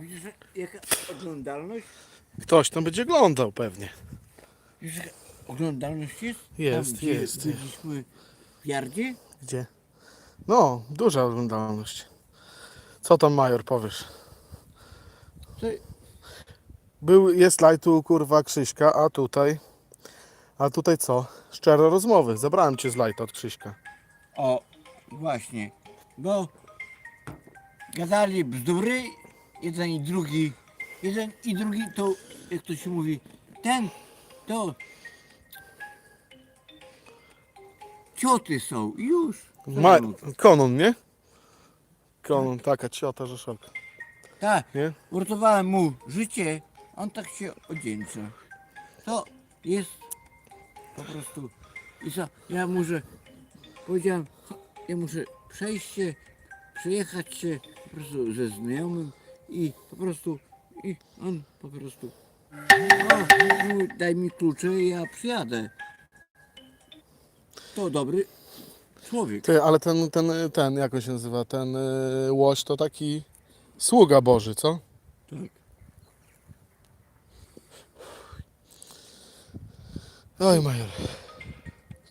A widzisz, jaka oglądalność? Ktoś tam będzie oglądał pewnie. Wiesz, jaka oglądalność jest? Jest, gdzie jest, jest. Byliśmy w Jardzie? Gdzie? No, duża oglądalność. Co tam Major powiesz? To, Był, jest slajd tu kurwa Krzyśka, a tutaj... A tutaj co? Szczere rozmowy. Zabrałem cię z lajta od Krzyśka. o, właśnie. Bo gadali bzdury, jeden i drugi. Jeden i drugi to, jak to się mówi, ten to cioty są, już. Ma... Konon, nie? Konon, taka ciota rzeszoka. Tak, Nie? uratowałem mu życie, on tak się odzieńcza. To jest po prostu. I co, ja muszę, powiedziałem, "Cho- ja muszę przejść się, przejechać się po prostu ze znajomym i po prostu, i on po prostu, o, mówi, daj mi klucze i ja przyjadę. To dobry człowiek. Ty, ale ten, ten, ten, jak on się nazywa? Ten y, łoś to taki sługa Boży, co? Tak. Oj, Major.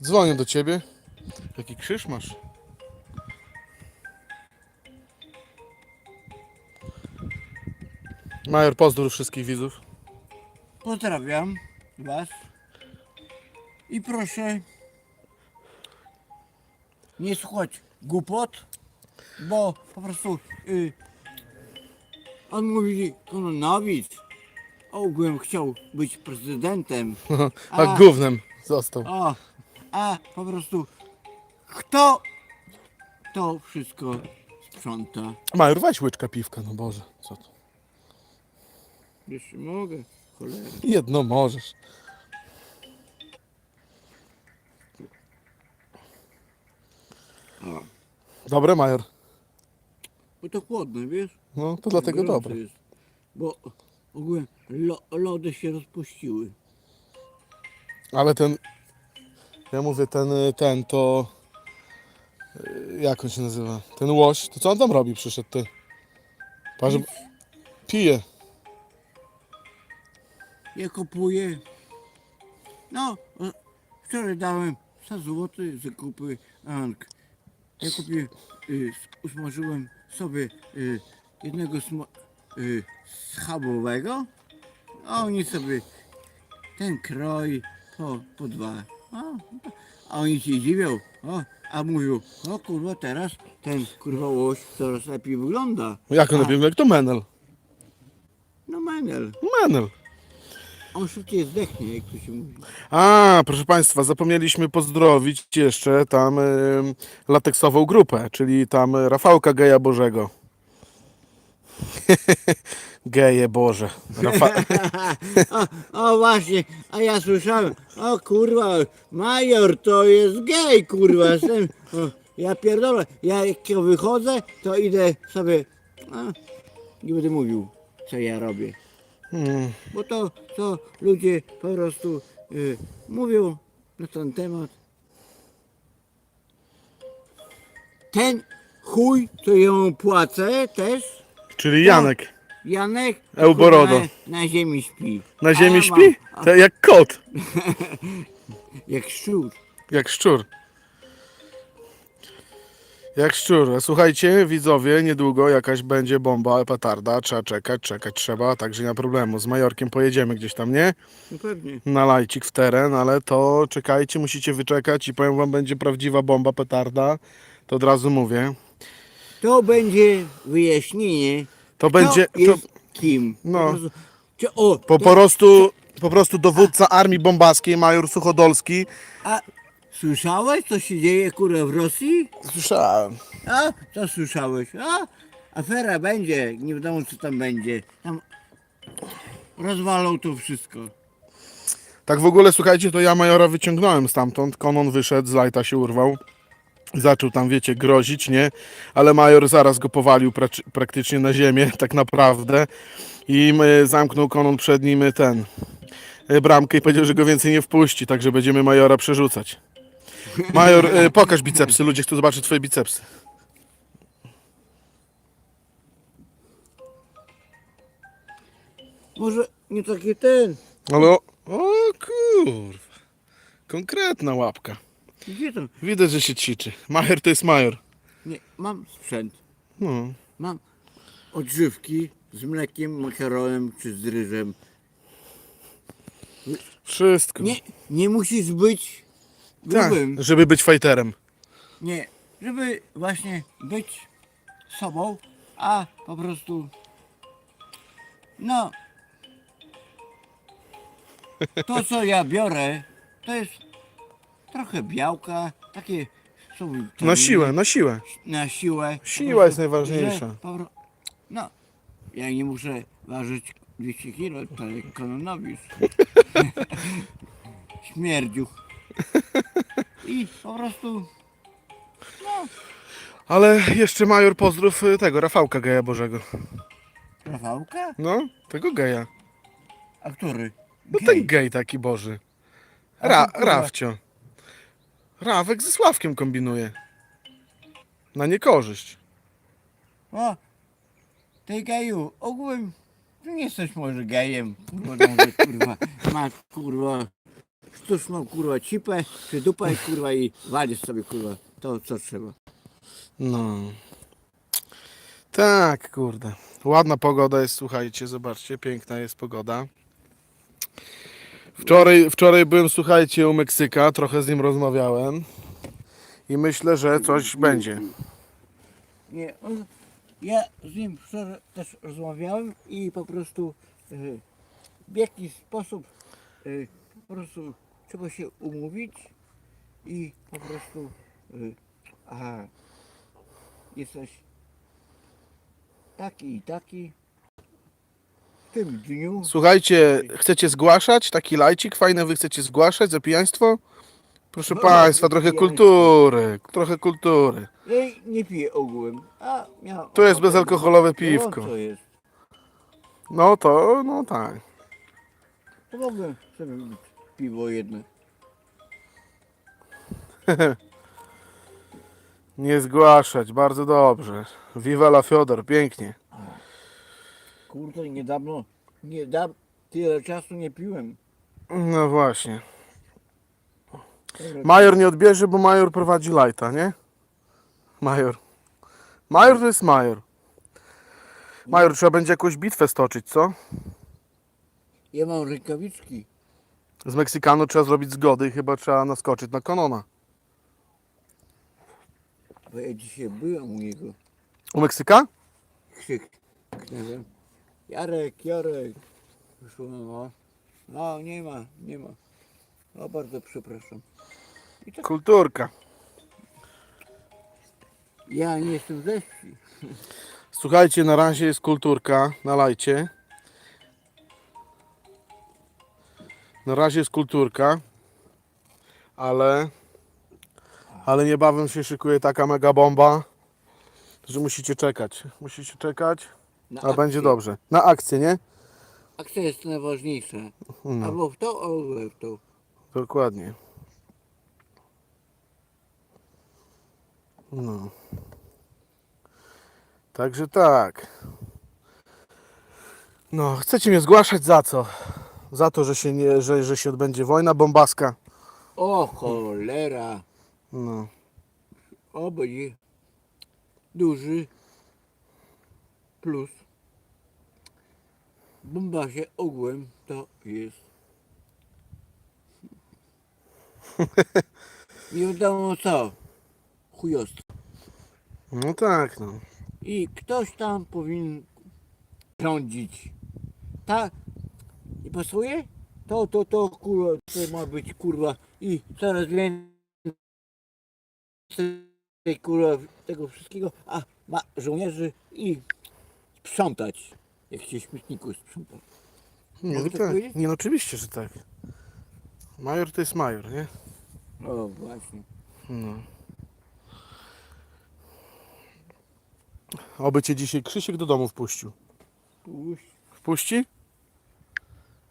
Dzwonię do ciebie. Jaki krzyż masz? Major, pozdrów wszystkich widzów. Pozdrawiam Was i proszę nie słuchać głupot, bo po prostu y, on mówi Kononowic ogółem chciał być prezydentem, A A. gównem został. a, a po prostu kto to wszystko sprząta? Major, weź łyczka piwka, no Boże, co to? Mogę, cholera. Jedno możesz. A, Dobre, Major. bo to chłodne, wiesz? No, to dlatego Gorąco dobre. Jest, bo lo, lody się rozpuściły. Ale ten, ja mówię, ten, y, ten to, y, jak on się nazywa? Ten łoś, to co on tam robi przyszedł, ty? Parze, pije. Ja kupuję. No, o, wczoraj dałem 100 zł zakupy. Ank. Ja kupiłem, y, usmażyłem sobie y, jednego sma- y, schabowego, a oni sobie ten kroj po, po dwa. A, a oni się dziwią, o, a mówią, o kurwa teraz ten kurwa łoś coraz lepiej wygląda. Jak on A, robi? Jak to Menel. No menel, Menel. On szybciej zdechnie, jak to się mówi. A, proszę Państwa, zapomnieliśmy pozdrowić jeszcze tam y, lateksową grupę, czyli tam Rafałka Geja Bożego. Geje Boże. Rafa... o, o właśnie, a ja słyszałem, o kurwa, major to jest gej, kurwa. Jestem, o, ja pierdolę, ja jak ja wychodzę, to idę sobie, a, nie będę mówił, co ja robię. Hmm. Bo to, to ludzie po prostu y, mówią na ten temat. Ten chuj, co mu płacę też, Czyli Janek. Janek, Euborodo. kurwa, Na, na ziemi śpi. Na A ziemi ja śpi? mam- To jak kot. Jak szczur. Jak szczur. Jak szczur. Słuchajcie, widzowie, niedługo jakaś będzie bomba, petarda. Trzeba czekać, czekać trzeba, także nie ma problemu. Z Majorkiem pojedziemy gdzieś tam, nie? No pewnie. Na lajcik w teren, ale to czekajcie, musicie wyczekać i powiem wam, będzie prawdziwa bomba, petarda. To od razu mówię. To będzie wyjaśnienie. To będzie... Jest kim. No. Po prostu, czy, o, po, to- po prostu... Po prostu dowódca armii bombaskiej, major Suchodolski. A słyszałeś, co się dzieje kurwa w Rosji? Słyszałem. A, co słyszałeś? A, afera będzie, nie wiadomo co tam będzie. Tam rozwalą to wszystko. Tak w ogóle, słuchajcie, to ja Majora wyciągnąłem stamtąd. Konon wyszedł, z lajta się urwał. Zaczął tam, wiecie, grozić, nie? Ale Major zaraz go powalił praktycznie na ziemię, tak naprawdę. I zamknął Konon przed nim ten y, bramkę i powiedział, że go więcej nie wpuści, także będziemy Majora przerzucać. Major, y, pokaż bicepsy, ludzie chcą zobaczyć twoje bicepsy. Może nie taki ten. Ale o, o kurwa. Konkretna łapka. Gdzie to? Widać, że się ćwiczy. Major to jest major. Nie, mam sprzęt. No. Mam odżywki z mlekiem, makaronem czy z ryżem. Wszystko. Nie, nie musisz być grubym. żeby być fajterem. Nie, żeby właśnie być sobą, a po prostu no to co ja biorę to jest trochę białka, takie są Na witaminy, siłę, na siłę. na siłę. Siła jest najważniejsza. że po pro- No, ja nie muszę ważyć 200 kg, to jak kononowisz. Śmierdziuch. I po prostu Ale jeszcze major pozdrów y, tego, Rafałka Geja Bożego. Rafałka? No, tego geja. A który? No ten gej taki Boży. A Ra, kurwa- Rafcio. Rawek ze Sławkiem kombinuje. Na niekorzyść. O, ty geju, ogółem, ty nie jesteś może gejem, kurwa, no, że, kurwa, ma, kurwa, sztuczną, kurwa, cipę, czy dupę, kurwa, i walisz sobie, kurwa, to, co trzeba. No. Tak, kurde. Ładna pogoda jest, słuchajcie, zobaczcie, piękna jest pogoda. Wczoraj, wczoraj byłem, słuchajcie, u Meksyka, trochę z nim rozmawiałem i myślę, że coś będzie. Nie, on, ja z nim wczoraj też rozmawiałem i po prostu y, w jakiś sposób y, po prostu trzeba się umówić i po prostu y, aha, jesteś taki i taki w tym dniu. Słuchajcie, chcecie zgłaszać taki lajcik fajny, wy chcecie zgłaszać za pijaństwo? Proszę No, Państwa, trochę kultury, trochę kultury. Ja nie piję ogółem, a. To jest bezalkoholowe No, piwko. to jest. No to, no tak. Sobie wypić piwo jedno. Nie zgłaszać, bardzo dobrze. Viva la Fiodor, pięknie. Kurde, niedawno, nie dam, tyle czasu nie piłem. No właśnie. Major nie odbierze, bo major prowadzi lajta, nie? Major. Major to jest major. Major, trzeba będzie jakąś bitwę stoczyć, co? Ja mam rękawiczki. Z Meksykanu trzeba zrobić zgody i chyba trzeba naskoczyć na kanona. Bo ja dzisiaj byłem u niego. U Meksyka? Krzyk. Knewem. Jarek, Jarek. Wyszło, no. No, nie ma, nie ma. No, bardzo przepraszam. I tak, Kulturka. ja nie jestem ze wsi. Słuchajcie, na razie jest kulturka na Na razie jest kulturka, ale, ale niebawem się szykuje taka mega bomba, że musicie czekać. Musicie czekać, Na a będzie akcję. dobrze. Na akcję, nie? Akcja jest najważniejsza. No, Albo w to, albo w to. dokładnie. No. Także tak. No, chcecie mnie zgłaszać za co? Za to, że się, nie, że, że się odbędzie wojna bombaska. O cholera. No. O, będzie duży plus. Bomba się ogółem to jest. Nie wiadomo co. Chujostwo. No tak, no. I ktoś tam powinien rządzić. Ta nie pasuje? To, to, to kurwa, to ma być kurwa i coraz więcej kurwa tego wszystkiego, a ma żołnierzy i sprzątać. Jak się śmietniku sprząta. Nie, Mogę no tak tak. powiedzieć? nie no oczywiście, że tak. Major to jest major, nie? O właśnie. No. Oby cię dzisiaj Krzysiek do domu wpuścił. Puść. Wpuści?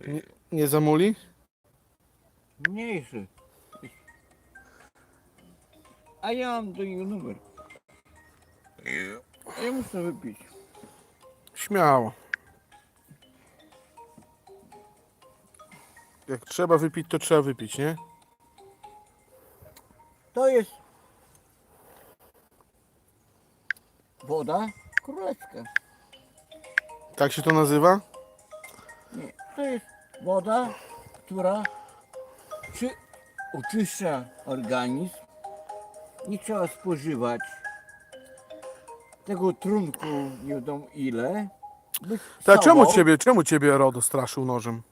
Nie, nie zamuli? Mniejszy. A ja mam do niego numer. A ja muszę wypić. Śmiało. jak trzeba wypić, to trzeba wypić, nie? To jest woda królewska. Tak się to nazywa? To jest woda, która czy oczyszcza organizm. Nie trzeba spożywać tego trunku nie wiadomo ile. Być Ta, czemu sobą. ciebie, czemu ciebie Rodo straszył nożem?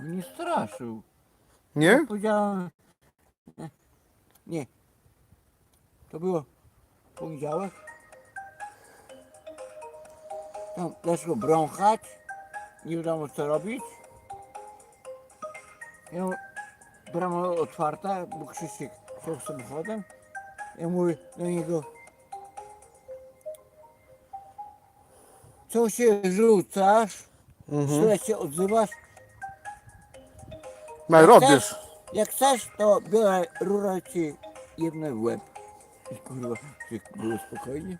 Nie straszył. Nie? Powiedziałem. Nie. To było poniedziałek. Tam zaczął brąchać. Nie wiadomo co robić. Ja mówię, brama otwarta, bo Krzysiek chciał samochodem. Ja mówię do niego. Co się rzucasz? Mhm. Źle się odzywasz? Odbierz. chcesz- Jak chcesz, to biorę rurę ci jedne w łeb. I kurwa, czy było spokojnie?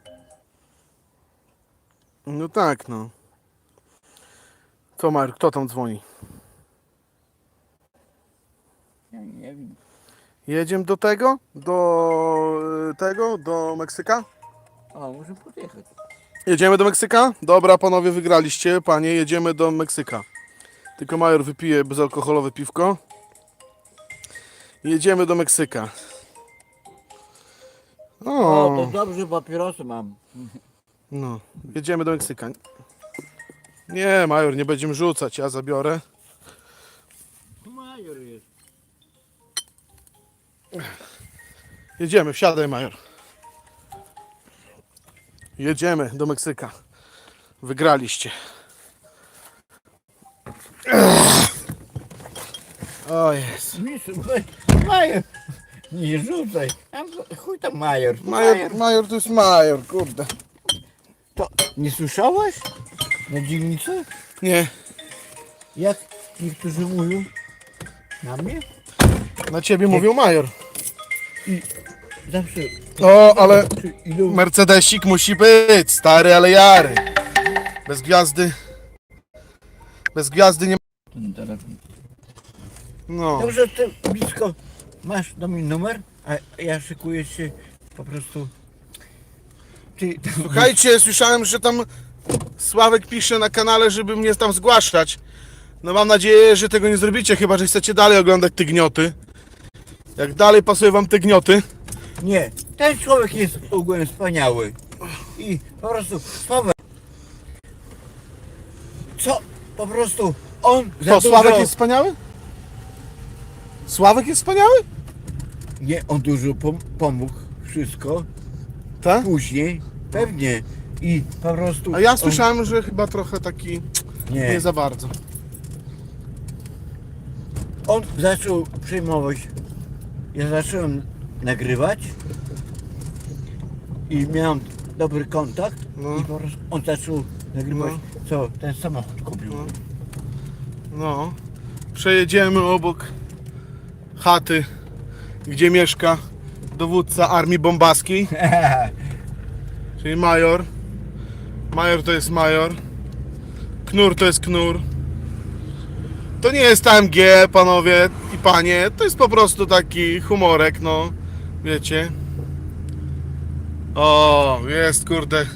No tak, no. Co Major, kto tam dzwoni? Ja nie wiem. Jedziemy do tego? Do y, tego? Do Meksyka? O, muszę podjechać. Jedziemy do Meksyka? Dobra, panowie, wygraliście. Panie, jedziemy do Meksyka. Tylko Major wypije bezalkoholowe piwko. Jedziemy do Meksyka. O, to O, dobrze, papierosy mam. no, jedziemy do Meksyka. Nie, Major, nie będziemy rzucać, ja zabiorę. Major jest. Jedziemy, wsiadaj, Major. Jedziemy do Meksyka. Wygraliście. O jest. Major. Nie rzucaj. Tam, chuj tam Major. Major, major to jest major, kurde. To nie słyszałeś? Na dzielnicy? Nie, Jak niektórzy mówią? Na mnie? na ciebie mówił major. Zawsze. O, ale Czy idą Mercedesik musi być, stary, ale jary. Bez gwiazdy. Bez gwiazdy nie ma. ten telefon. No. Dobrze, ty blisko masz do mnie numer, a ja szykuję się po prostu. Ty, Słuchajcie, słyszałem, że tam Sławek pisze na kanale, żeby mnie tam zgłaszać. No mam nadzieję, że tego nie zrobicie, chyba że chcecie dalej oglądać te gnioty. Jak dalej pasuje wam te gnioty, nie, ten człowiek jest ogólnie wspaniały. I po prostu Sławek. Co? Po prostu on za to dużo... Sławek jest wspaniały? Sławek jest wspaniały? Nie, on dużo pom- pomógł. Wszystko. Tak? Później. Pewnie. I po prostu... A ja słyszałem, że chyba trochę taki Nie. nie za bardzo. On zaczął przejmować. Ja zacząłem nagrywać i miałem dobry kontakt No. i po prostu on zaczął nagrywać, co ten samochód kupił. No. No. Przejedziemy obok chaty, gdzie mieszka dowódca armii bombaskiej, czyli major. Major to jest major. Knur to jest knur. To nie jest AMG, panowie i panie. To jest po prostu taki humorek, no. Wiecie. O, jest kurde.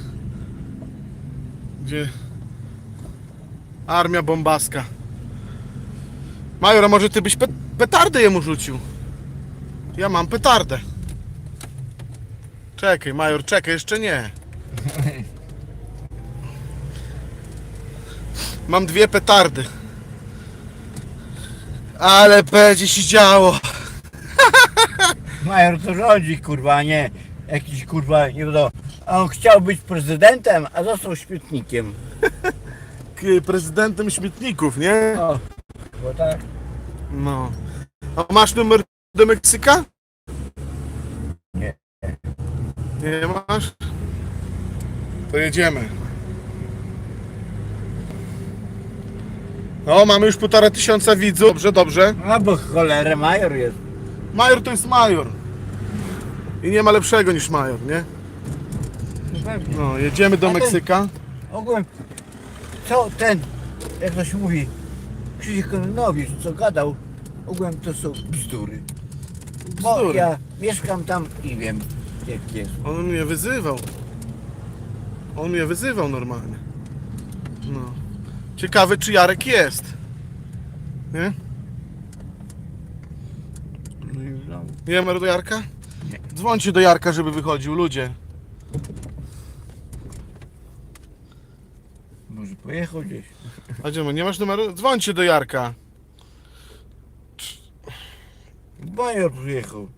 Gdzie? Armia bombaska. Major, a może ty byś pe petardę jemu rzucił? Ja mam petardę. Czekaj, Major, czekaj, jeszcze nie. Mam dwie petardy. Ale będzie się działo. Major to rządzi, kurwa, a nie jakiś kurwa, nie wiadomo. A on chciał być prezydentem, a został śmietnikiem. K- Prezydentem śmietników, nie? O, bo tak. No. A masz numer do Meksyka? Nie. Nie masz? To jedziemy. No, mamy już półtora tysiąca widzów. Dobrze, dobrze. No bo cholerę major jest. Major to jest major. I nie ma lepszego niż major, nie? No pewnie. No, jedziemy do A ten- Meksyka. Ogółem, co ten, jak to się mówi, Krzysiek Kononowicz, co gadał, ogółem to są bzdury. Bo Bzdury. ja mieszkam tam i wiem, jak jest. On mnie wyzywał. On mnie wyzywał normalnie. No. Ciekawy, czy Jarek jest. Nie? Ma do Jarka? Nie. Dzwońcie do Jarka, żeby wychodził, ludzie. Może pojechał gdzieś. A gdzie? Nie masz numeru? Dzwońcie do Jarka. Major przyjechał.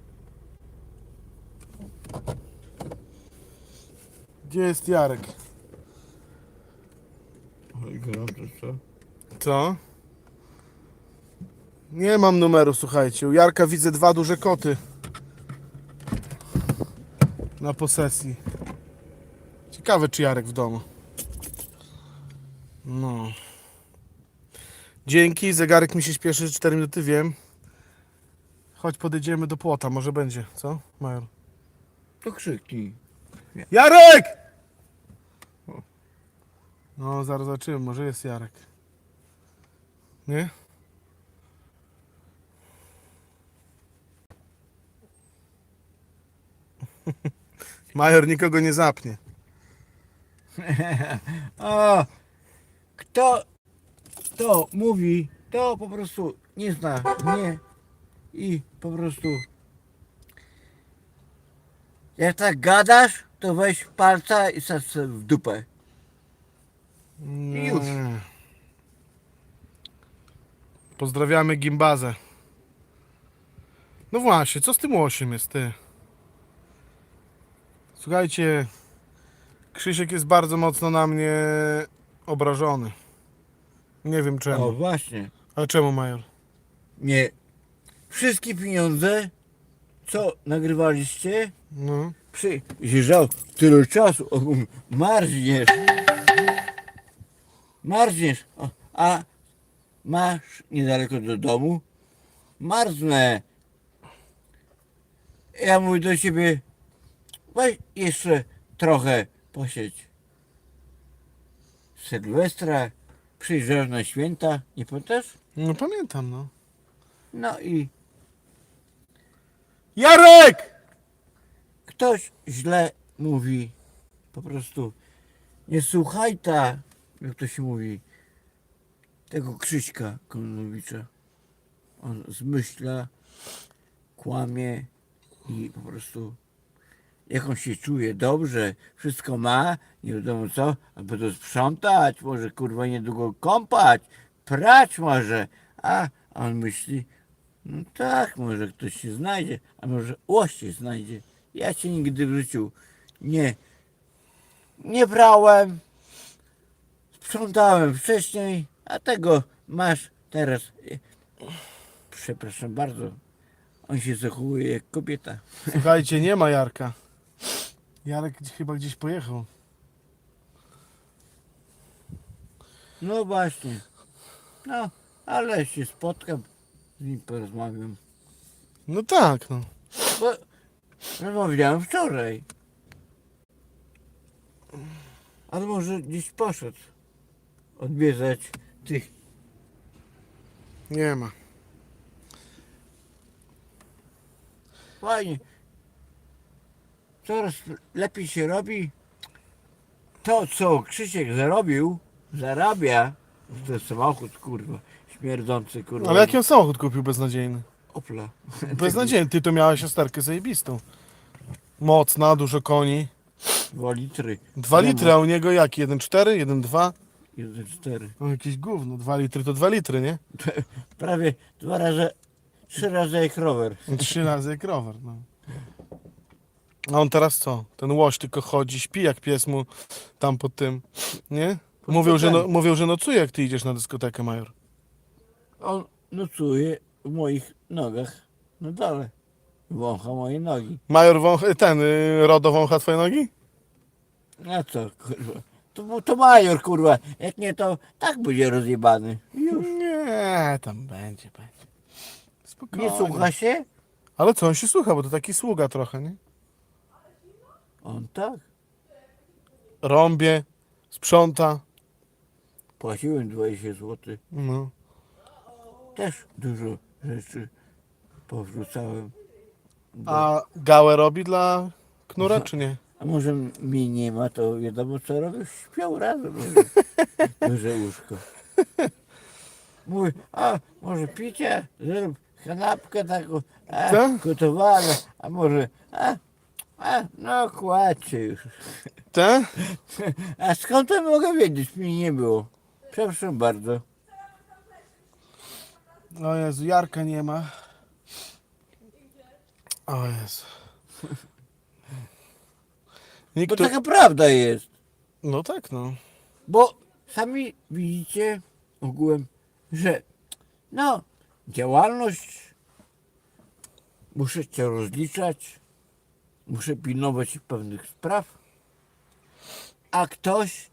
Gdzie jest Jarek? Co? Nie mam numeru, słuchajcie. U Jarka widzę dwa duże koty. Na posesji. Ciekawe, czy Jarek w domu. No. Dzięki, zegarek mi się śpieszy, 4 minuty wiem. Chodź, podejdziemy do płota, może będzie, co? Major. To krzyknij. Jarek! No, zaraz zobaczymy, może jest Jarek. Nie? Major nikogo nie zapnie. A kto to mówi, to po prostu nie zna mnie i po prostu jak tak gadasz, to weź palca i sobie w dupę. Już. Nie. Pozdrawiamy Gimbazę. No właśnie, co z tym łosiem jest ty? Słuchajcie, Krzysiek jest bardzo mocno na mnie obrażony. Nie wiem O czemu. właśnie. Ale czemu, Major? Nie. Wszystkie pieniądze, co nagrywaliście, No. przyjeżdżał tyle czasu, o, marzniesz. Marzniesz, o, a masz niedaleko do domu, marznę. Ja mówię do ciebie, weź jeszcze trochę posiedź. Sylwestra, przyjeżdżasz na święta, nie pamiętasz? No pamiętam, no. No i Jarek! ktoś źle mówi. Po prostu nie słuchaj ta, jak to się mówi, tego Krzyśka Kononowicza. On zmyśla, kłamie i po prostu jak on się czuje dobrze, wszystko ma, nie wiadomo co, albo to sprzątać, może kurwa niedługo kąpać, prać może, a on myśli, no tak, może ktoś się znajdzie, a może łoś się znajdzie. Ja się nigdy w życiu nie, nie brałem, sprzątałem wcześniej, a tego masz teraz. Przepraszam bardzo, on się zachowuje jak kobieta. Słuchajcie, nie ma Jarka. Jarek chyba gdzieś pojechał. No właśnie. No, ale się spotkam, z nim porozmawiam. No tak, no. Bo rozmawiałem wczoraj. Ale może gdzieś poszedł odbierać tych. Nie ma. Fajnie. Coraz lepiej się robi. To, co Krzysiek zarobił, zarabia. To jest samochód, kurwa. Śmierdzący, kurwa. Ale jaki on samochód kupił beznadziejny? Opla. Beznadziejny. Ty to miałeś siosterkę zajebistą. Mocna, dużo koni. Dwa litry. Dwa litry, a u niego jaki? 1,4? 1,2? Jeden, cztery. No jakieś gówno. Dwa litry to dwa litry, nie? Prawie dwa razy, trzy razy jak rower. Trzy razy jak rower, no. A on teraz co? Ten łoś tylko chodzi, śpi jak pies mu tam pod tym, nie? Mówią, że, no, mówią, że nocuje jak ty idziesz na dyskotekę, Major. On nocuje w moich nogach na dole. Wącha moje nogi. Major wącha, ten, y, RODO wącha twoje nogi? A co, kurwa? To, to major, kurwa. Jak nie, to tak będzie rozjebany. Już. Nie, tam będzie, będzie. Spokojnie. Nie słucha się? Ale co, on się słucha, bo to taki sługa trochę, nie? On tak. Rąbie, sprząta, Płaciłem 20 zł. no. też dużo rzeczy powrzucałem. A gałę robi dla knura, czy nie? A może mnie nie ma, to wiadomo co robią, śpią razem. Duże łóżko. Mówi, a może picie, zrób kanapkę taką, a, Co? gotowane, a może, a, a no kładźcie już. Te? A skąd to mogę wiedzieć, mi nie było. Przepraszam bardzo. O Jezu, Jarka nie ma. O Jezu. Bo taka prawda jest. No tak, no. Bo sami widzicie ogółem, że no, działalność muszę cię rozliczać, muszę pilnować pewnych spraw, a ktoś,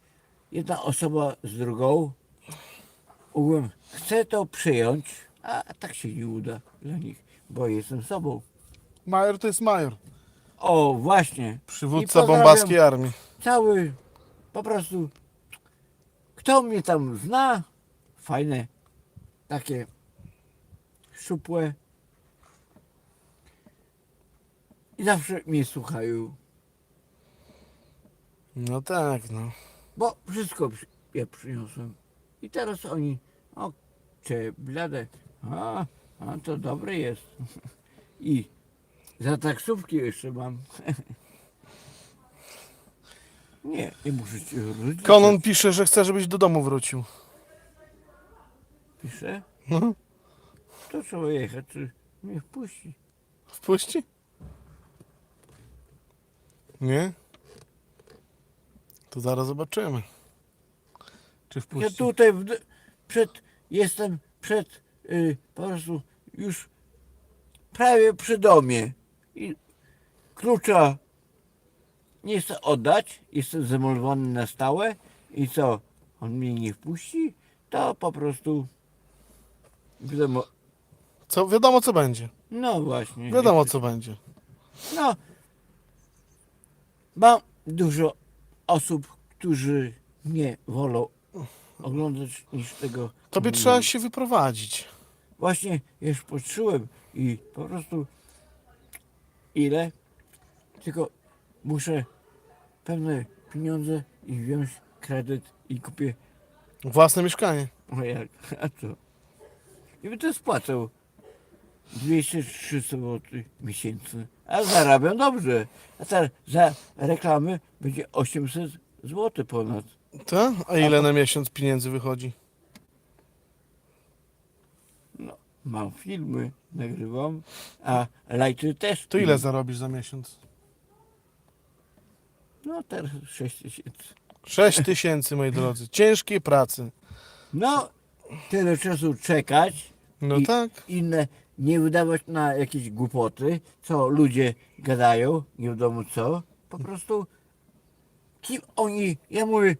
jedna osoba z drugą, ogółem chce to przyjąć, a tak się nie uda dla nich, bo jestem sobą. Major to jest major. O, właśnie. I Przywódca pozdrawiam bombackiej armii. cały, po prostu, kto mnie tam zna, fajne, takie szczupłe i zawsze mnie słuchają, No tak, no. bo wszystko przy- ja przyniosłem i teraz oni, o, cze blade, a, a to dobry jest i za taksówki jeszcze mam. Nie, nie muszę cię rozliczać. Konon pisze, że chce, żebyś do domu wrócił. Pisze? No. To trzeba jechać, czy mnie wpuści. Wpuści? Nie? To zaraz zobaczymy. Czy Ja wpuści? tutaj w, przed, jestem przed, y, po prostu już prawie przy domie. I klucza nie chcę oddać, jestem zamolowany na stałe i co, on mnie nie wpuści, to po prostu wiadomo, Co, wiadomo co będzie. no właśnie. Wiadomo co będzie. No, mam dużo osób, którzy mnie wolą oglądać niż tego. Tobie trzeba się wyprowadzić. Właśnie już poczułem i po prostu ile, tylko muszę pewne pieniądze i wziąć kredyt i kupię, Własne mieszkanie. o jak, a co? I bym to spłacał 203 zł miesięcznie, a zarabiam dobrze. A teraz za reklamy będzie 800 zł ponad. To? A ile na miesiąc pieniędzy wychodzi? No, mam filmy, nagrywam, a lajty też. To ile zarobisz za miesiąc? No teraz 6 tysięcy. 6 tysięcy, moi drodzy. Ciężkiej pracy. No, tyle czasu czekać, No I- tak. inne nie wydawać na jakieś głupoty, co ludzie gadają, nie wiadomo co. Po prostu kim oni, ja mówię,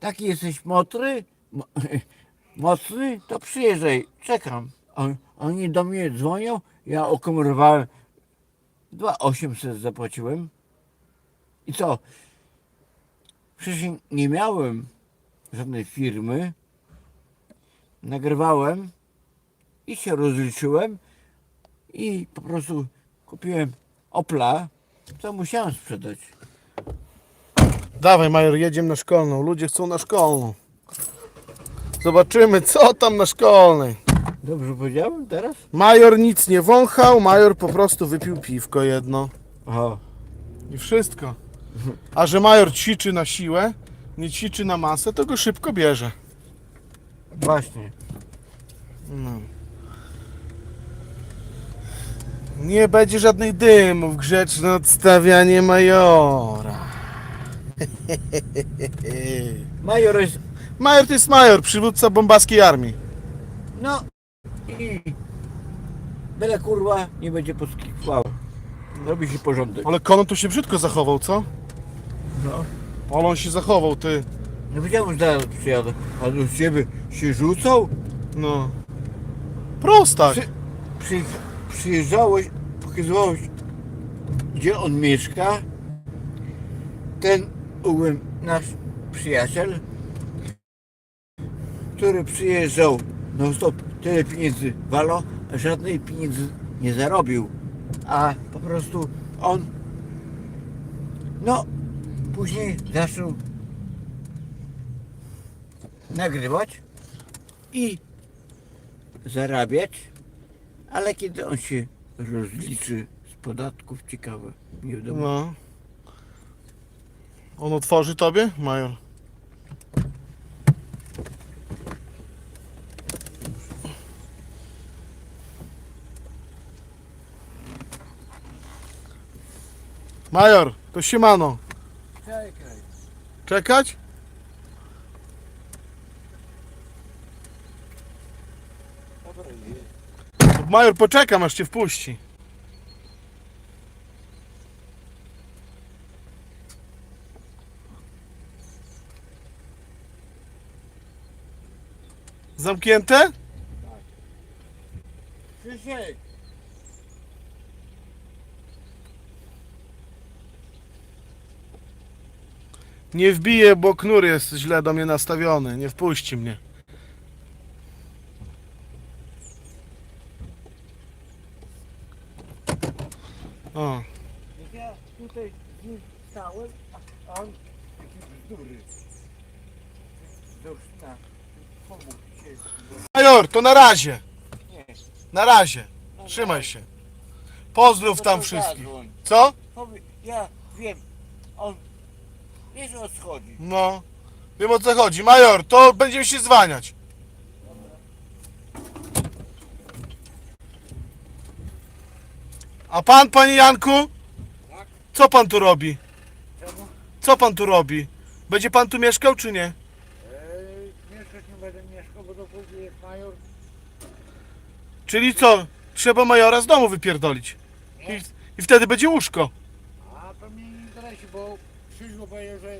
taki jesteś motry, mo, mocny, to przyjeżdżaj, czekam. On, oni do mnie dzwonią, ja okomorowałem 2800 zapłaciłem. I co? Wcześniej nie miałem żadnej firmy. Nagrywałem i się rozliczyłem i po prostu kupiłem Opla, co musiałem sprzedać. Dawaj, Major, jedziemy na szkolną. Ludzie chcą na szkolną. Zobaczymy, co tam na szkolnej. Dobrze powiedziałem teraz? Major nic nie wąchał, Major po prostu wypił piwko jedno. O, I wszystko. A że Major ćwiczy na siłę, nie ćwiczy na masę, to go szybko bierze. właśnie. No. Nie będzie żadnych dymów, grzeczne odstawianie Majora. Major jest, Major to jest Major, przywódca bombackiej armii. no i byle kurwa nie będzie podskiwał. Robi się porządek. Ale Konon tu się brzydko zachował, co? No. Ale on się zachował, ty. No wiedziałem, że zaraz przyjadę. A do ciebie się rzucał? No. Prostak. Przy, przy, przyjeżdżałeś, pokazywałeś, gdzie on mieszka. Ten ogółem nasz przyjaciel, który przyjeżdżał no stop tyle pieniędzy walo, a żadnej pieniędzy nie zarobił. A po prostu on no później zaczął nagrywać i zarabiać, ale kiedy on się rozliczy z podatków, ciekawe, nie wiadomo. No. On otworzy tobie, major? Major, to siemano. Czekaj. Czekać? Major, poczekam aż cię wpuści. Zamknięte? Krzysiek! Nie wbiję, bo knur jest źle do mnie nastawiony. Nie wpuści mnie. O, Jak ja tutaj z nim stałem, a on taki bzdury. Już na pomógł się. Major, to na razie. Nie. Na razie. Trzymaj się. Pozdrów tam wszystkich. Co? Powie, ja wiem, on wiesz o co chodzi. No. Wiem o co chodzi. Major, to będziemy się zwaniać. A pan, panie Janku? Tak. Co pan tu robi? Czemu? Co pan tu robi? Będzie pan tu mieszkał, czy nie? Eee, mieszkać nie będę mieszkał, bo dopóki jest major. Czyli co? Trzeba majora z domu wypierdolić. I, i wtedy będzie łóżko. A to mnie nie interesuje, bo Krzyżu powiedział, że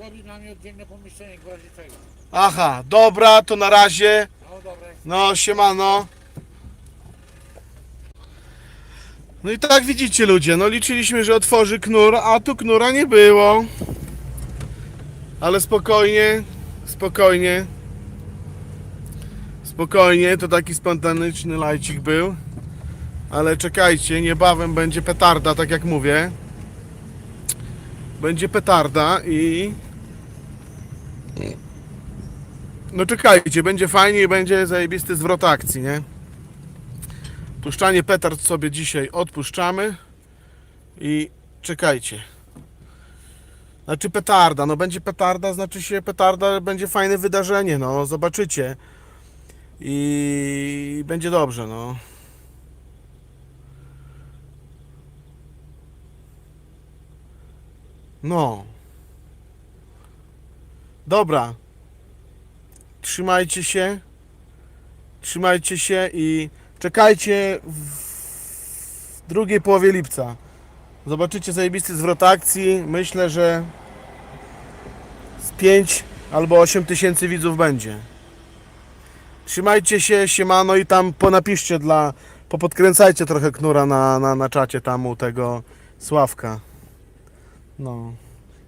robi dla mnie oddzielne pomieszczenie gwardziczego. Aha, dobra, to na razie. No dobra, No, siemano. No i tak widzicie ludzie, no liczyliśmy, że otworzy knur, a tu knura nie było. Ale spokojnie, spokojnie. Spokojnie, to taki spontaniczny lajcik był. Ale czekajcie, niebawem będzie petarda, tak jak mówię. Będzie petarda i... No czekajcie, będzie fajnie i będzie zajebisty zwrot akcji, nie? Puszczanie petard sobie dzisiaj odpuszczamy i czekajcie. Znaczy petarda, no będzie petarda, znaczy się petarda, będzie fajne wydarzenie, no zobaczycie. I będzie dobrze, no. No. Dobra. Trzymajcie się. Trzymajcie się i czekajcie w drugiej połowie lipca. Zobaczycie zajebisty zwrot akcji. Myślę, że z 5 albo 8 tysięcy widzów będzie. Trzymajcie się, siemano i tam ponapiszcie dla... Popodkręcajcie trochę knura na, na, na czacie tam u tego Sławka. No.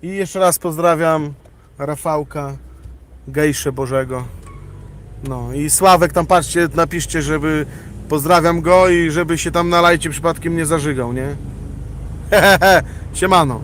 I jeszcze raz pozdrawiam Rafałka, Gejsze Bożego. No i Sławek tam patrzcie, napiszcie, żeby pozdrawiam go i żeby się tam na lajcie przypadkiem nie zażygał, nie? Hehehe, siemano.